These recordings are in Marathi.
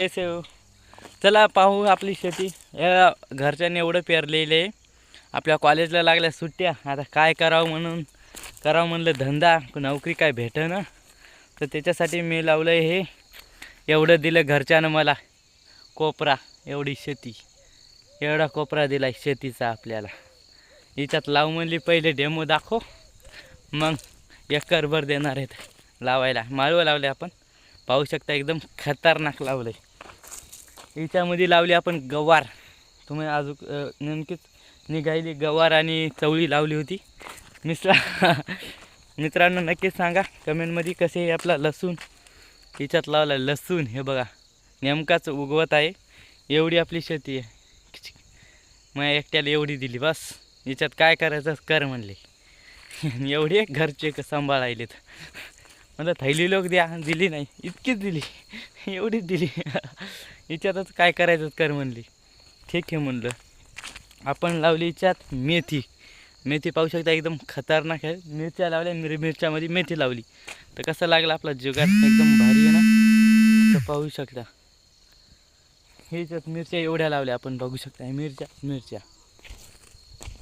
सेव हो. चला पाहू आपली शेती. या घरच्यांनी एवढं पेरलेलं. आहे आपल्या कॉलेजला लागल्या सुट्ट्या. आता काय करावं म्हणून? करावं म्हणलं धंदा. नोकरी काय भेटेना. तर त्याच्यासाठी मी लावलं हे. एवढं दिलं घरच्यानं मला. कोपरा. एवढी शेती. एवढा कोपरा दिला शेतीचा आपल्याला. याच्यात लाव म्हणली पहिले डेमो दाखव. मग एकरभर देणार आहेत. लावायला. माळवं लावले आपण. पाहू शकता एकदम खतरनाक लावलं आहे याच्यामध्ये लावली आपण गवार. तुम्ही अजून नेमकीच निघायली गवार आणि चवळी लावली होती. मिस्रा मित्रांनो नक्कीच सांगा कमेंटमध्ये कसे आपला लसूण? याच्यात लावला लसूण हे बघा नेमकाच उगवत आहे. एवढी आपली शेती आहे. मग एकट्याला एवढी दिली बस. याच्यात काय करायचं कर म्हणले. एवढे घरचे क- सांभाळायलेत. म्हणजे थैली लोक द्या. दिली नाही. इतकीच दिली. एवढीच दिली. हिच्यातच काय करायचं कर म्हणली. ठीक आहे म्हणलं. आपण लावली हिच्यात मेथी. मेथी पाहू शकता एकदम खतरनाक आहे. मिरच्या लावल्या मिर मिरच्यामध्ये मेथी लावली. तर कसं लागलं आपला जुगार एकदम भारी आहे ना? तर पाहू शकता. ह्याच्यात मिरच्या एवढ्या लावल्या. आपण बघू शकता. मिरच्या मिरच्या.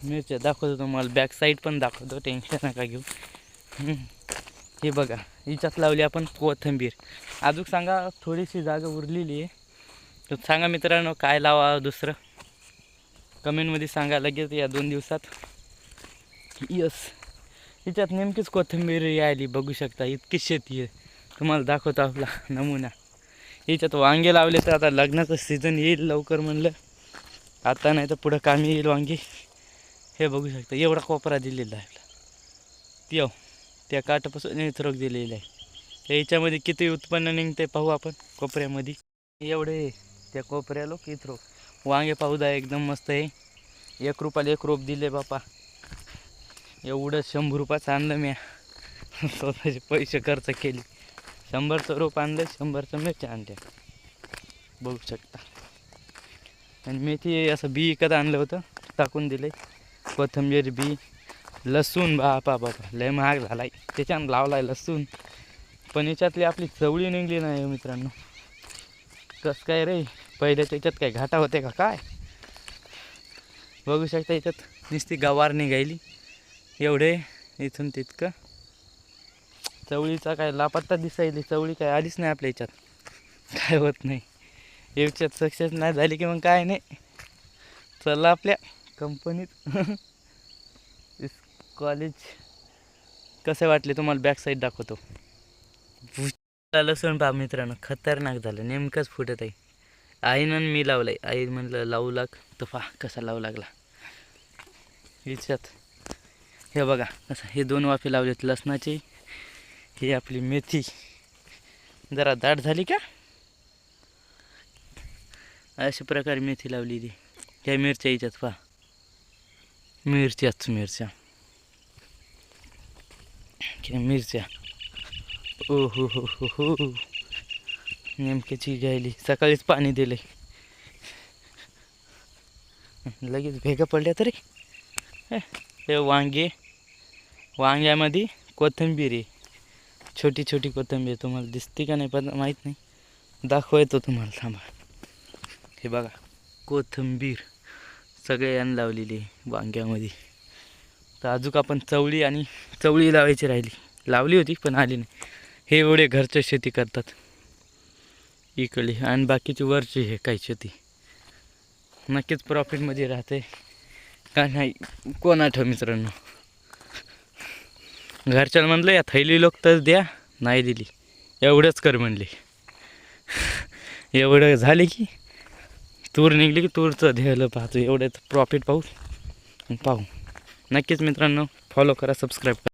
मिरच्या दाखवतो तुम्हाला. बॅक साईड पण दाखवतो. टेन्शन नका घेऊ. हे बघा. हिच्यात लावली आपण कोथिंबीर. अजून सांगा थोडीशी जागा उरलेली आहे. तर सांगा मित्रांनो काय लावा दुसरं? कमेंटमध्ये सांगा लगेच या दोन दिवसात. यस. हिच्यात नेमकीच कोथिंबीर यायली बघू शकता इतकी शेती आहे. तुम्हाला दाखवतो आपला नमुना. हिच्यात वांगे लावले तर आता लग्नाचं सीझन येईल लवकर म्हणलं. आता नाही तर पुढं कामी येईल वांगी. हे बघू शकता एवढा कोपरा दिलेला आहे ती येऊ. त्या काठापासून इथरोग दिलेलं आहे. तर याच्यामध्ये किती उत्पन्न निघते पाहू आपण कोपऱ्यामध्ये. एवढे त्या कोपऱ्याला इथरोग वांगे पाहूदा एकदम मस्त आहे. एक रुपयाला एक रोप दिले बापा. एवढं शंभर रुपयाचं आणलं मी स्वतःचे पैसे खर्च केले. शंभरचं रोप आणलं शंभरचं मिरच्या आणल्या. बघू शकता. आणि मेथी असं बी विकत आणलं होतं टाकून दिले कोथिंबीर बी. लसूण बापा बापा लय महाग झालाय. त्याच्यानं लावलाय लसूण. पण याच्यातली आपली चवळी निघली नाही हो मित्रांनो. कसं काय रे? पहिले त्याच्यात काय घाटा होते का काय? बघू शकता याच्यात नुसती गवार निघायली एवढे इथून तितकं. चवळीचा काय लापत्ता दिसायली. चवळी काय आलीच नाही आपल्या याच्यात. काय होत नाही. याच्यात सक्सेस नाही झाली की मग काय नाही. चला आपल्या कंपनीत कॉलेज कसं वाटले तुम्हाला बॅक साईड दाखवतो लसूण पहा मित्रांनो खतरनाक झालं नेमकंच फुटत आहे. आईनं मी मी लावलंय. आई म्हणलं लावू लाग. तर पहा कसा लावू लागला. हिच्यात हे बघा कसं हे दोन वाफे लावलेत लसणाचे ही आपली मेथी. जरा दाट झाली का? अशा प्रकारे मेथी लावली ती. ह्या मिरच्या याच्यात पहा. मिरच्याच मिरच्या. ह्या मिरच्या ओ हो हो हो हो नेमक्याची घ्यायली सकाळीच पाणी दिले लगेच भेगा पडल्या तरी हे, वांगे वांग्यामध्ये कोथिंबीर आहे छोटी छोटी कोथिंबीर तुम्हाला दिसते का नाही पण माहीत नाही दाखवायचं तुम्हाला थांबा हे बघा कोथिंबीर सगळ्यांनी लावलेली वांग्यामध्ये तर अजून आपण चवळी आणि चवळी लावायची राहिली. लावली होती पण आली नाही. हे एवढे घरच्या शेती करतात. इकडे आणि बाकीची वरची हे काही शेती. नक्कीच प्रॉफिटमध्ये राहते. का नाही? कोण आठव मित्रांनो? घरच्याला म्हणलं या थैली लोक तर द्या नाही दिली. एवढंच कर म्हणले. एवढं झाले की तूर निघली की तूरचं ध्येयला पाहतो. एवढं प्रॉफिट पाहू. पाहू. नक्कीच मित्रांनो फॉलो करा सबस्क्राईब करा.